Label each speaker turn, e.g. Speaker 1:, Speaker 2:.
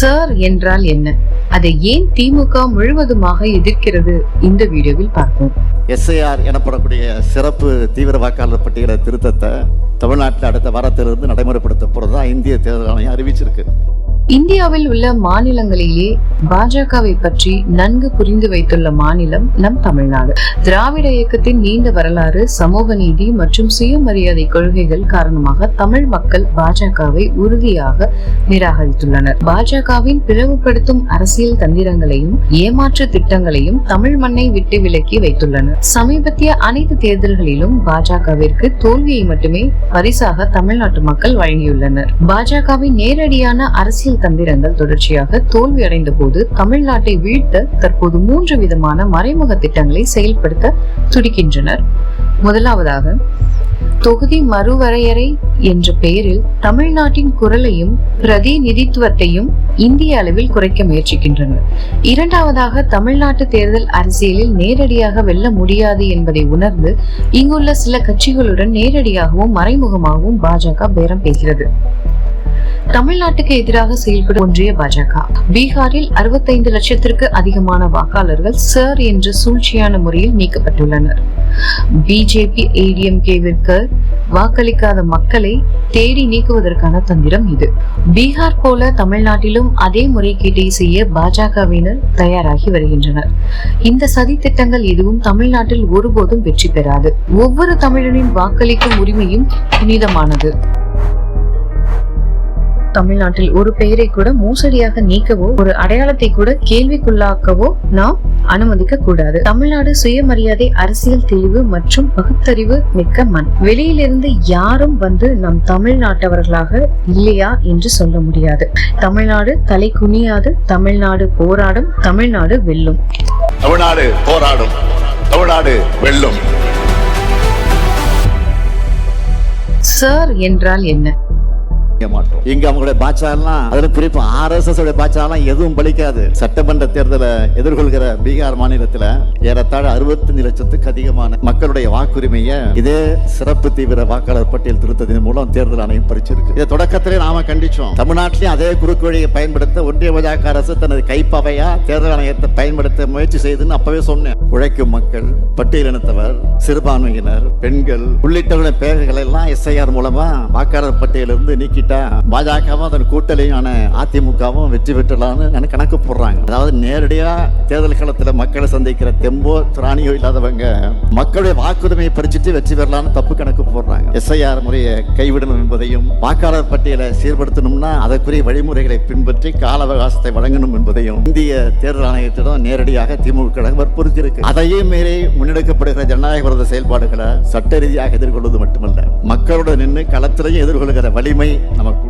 Speaker 1: Sir என்றால் என்ன? அதை ஏன் திமுக முழுவதுமாக எதிர்க்கிறது? இந்த வீடியோவில் பார்ப்போம்.
Speaker 2: எஸ்ஐஆர் எனப்படக்கூடிய சிறப்பு தீவிர வாக்காளர் பட்டியல திருத்தத்தை தமிழ்நாட்டில் அடுத்த வாரத்திலிருந்து நடைமுறைப்படுத்த போறதா இந்திய தேர்தல் ஆணையம் அறிவிச்சிருக்கு.
Speaker 1: இந்தியாவில் உள்ள மாநிலங்களிலே பாஜகவை பற்றி நன்கு புரிந்து வைத்துள்ள மாநிலம் நம் தமிழ்நாடு. திராவிட இயக்கத்தின் நீண்ட வரலாறு சமூக நீதி மற்றும் சுயமரியாதை கொள்கைகள் காரணமாக தமிழ் மக்கள் பாஜகவை உறுதியாக நிராகரித்துள்ளனர். பாஜகவின் பிளவுபடுத்தும் அரசியல் தந்திரங்களையும் ஏமாற்று திட்டங்களையும் தமிழ் மண்ணை விட்டு விலக்கி வைத்துள்ளனர். சமீபத்திய அனைத்து தேர்தல்களிலும் பாஜகவிற்கு தோல்வியை மட்டுமே பரிசாக தமிழ்நாட்டு மக்கள் வழங்கியுள்ளனர். பாஜகவின் நேரடியான அரசியல் தந்திரங்கள் தொடர்ச்சியாக தோல்வி அடைந்த போது தமிழ்நாட்டை வீழ்த்த தற்போது மூன்று விதமான மறைமுக திட்டங்களை செயல்படுத்த துடிக்கின்றனர். முதலாவதாக தொகுதி மறுவரையறை என்ற பெயரில் தமிழ்நாட்டின் குரலையும் பிரதிநிதித்துவத்தையும் இந்திய அளவில் குறைக்க முயற்சிக்கின்றனர். இரண்டாவதாக தமிழ்நாட்டு தேர்தல் அரசியலில் நேரடியாக வெல்ல முடியாது என்பதை உணர்ந்து இங்குள்ள சில கட்சிகளுடன் நேரடியாகவும் மறைமுகமாகவும் பாஜக பேரம் பேசுகிறது தமிழ்நாட்டுக்கு எதிராக செயல்படும் ஒன்றிய பாஜக. பீகாரில் அறுபத்தைந்து லட்சத்திற்கு அதிகமான வாக்காளர்கள் சர் என்ற சூழ்ச்சியான முறையில் நீக்கப்பட்டுள்ளனர். பிஜேபி ஏடிஎம்கேவிற்கு வாக்களிக்காத மக்களை தேடி நீக்குவதற்கான தந்திரம் இது. பீகார் போல தமிழ்நாட்டிலும் அதே முறைகேட்டை செய்ய பாஜகவினர் தயாராகி வருகின்றனர். இந்த சதி திட்டங்கள் எதுவும் தமிழ்நாட்டில் ஒருபோதும் வெற்றி பெறாது. ஒவ்வொரு தமிழனின் வாக்களிக்கும் உரிமையும் புனிதமானது. தமிழ்நாட்டில் ஒரு பெயரை கூட மோசடியாக நீக்கவோ ஒரு அடையாளத்தை கூட கேள்விக்குள்ளாக்கவோ நாம் அனுமதிக்க கூடாது. தமிழ்நாடு சுயமரியாதை அரசியல் தெளிவு மற்றும் பகுத்தறிவு மிக்க மண். வெளியிலிருந்து யாரும் வந்து நம் தமிழ்நாட்டவர்களாக இல்லையா என்று சொல்ல முடியாது. தமிழ்நாடு தலை குனியாது தமிழ்நாடு போராடும் தமிழ்நாடு வெல்லும்.
Speaker 3: தமிழ்நாடு போராடும் தமிழ்நாடு வெல்லும்.
Speaker 1: சார் என்றால் என்ன?
Speaker 2: மாட்டோம். இங்க அவங்களுடைய பாட்சா எல்லாம் குறிப்பு குறிப்பா ஆர்எஸ்எஸ் உடைய பாட்சா எல்லாம் எதுவும் பலிக்காது. சட்டமன்ற தேர்தலை எதிர்கொள்கிற பீகார் மாநிலத்தில் ஏறத்தாழ அறுபத்தஞ்சு லட்சத்துக்கு அதிகமான மக்களுடைய வாக்குரிமையை இதே சிறப்பு தீவிர வாக்காளர் பட்டியல் திருத்தத்தின் மூலம் தேர்தல் ஆணையம் பறிச்சிருக்கு. இதை தொடக்கத்திலே நாம கண்டிச்சோம். தமிழ்நாட்டிலையும் அதே குறுக்கு வழியை பயன்படுத்த ஒன்றிய பாஜக அரசு தனது கைப்பவையா தேர்தல் ஆணையத்தை பயன்படுத்த முயற்சி செய்துன்னு அப்பவே சொன்னேன். உழைக்கும் மக்கள் பட்டியலினத்தவர் சிறுபான்மையினர் பெண்கள் உள்ளிட்டவர்களின் பெயர்கள் எல்லாம் எஸ்ஐஆர் மூலமா வாக்காளர் பட்டியலிருந்து நீக்கிட்டு பாஜகவும் அதன் கூட்டணியான அதிமுகவும் வெற்றி பெற்றலாம்னு கணக்கு போடுறாங்க. அதாவது நேரடியா தேர்தல் களத்துல மக்களை சந்திக்கிற தெம்போ திராணியோ இல்லாதவங்க மக்களுடைய வாக்குரிமையை பறிச்சுட்டு வெற்றி பெறலாம்னு தப்பு கணக்கு போடுறாங்க. எஸ்ஐஆர் முறையை கைவிடணும் என்பதையும் வாக்காளர் பட்டியலை சீர்படுத்தணும்னா அதற்குரிய வழிமுறைகளை பின்பற்றி கால அவகாசத்தை வழங்கணும் என்பதையும் இந்திய தேர்தல் ஆணையத்திடம் நேரடியாக திமுக கழகம் வற்புறுத்தி இருக்கு. அதையும் மீறி முன்னெடுக்கப்படுகிற ஜனநாயக விரோத செயல்பாடுகளை சட்ட ரீதியாக எதிர்கொள்வது மட்டுமல்ல மக்களோட நின்று களத்திலையும் எதிர்கொள்கிற வலிமை আমার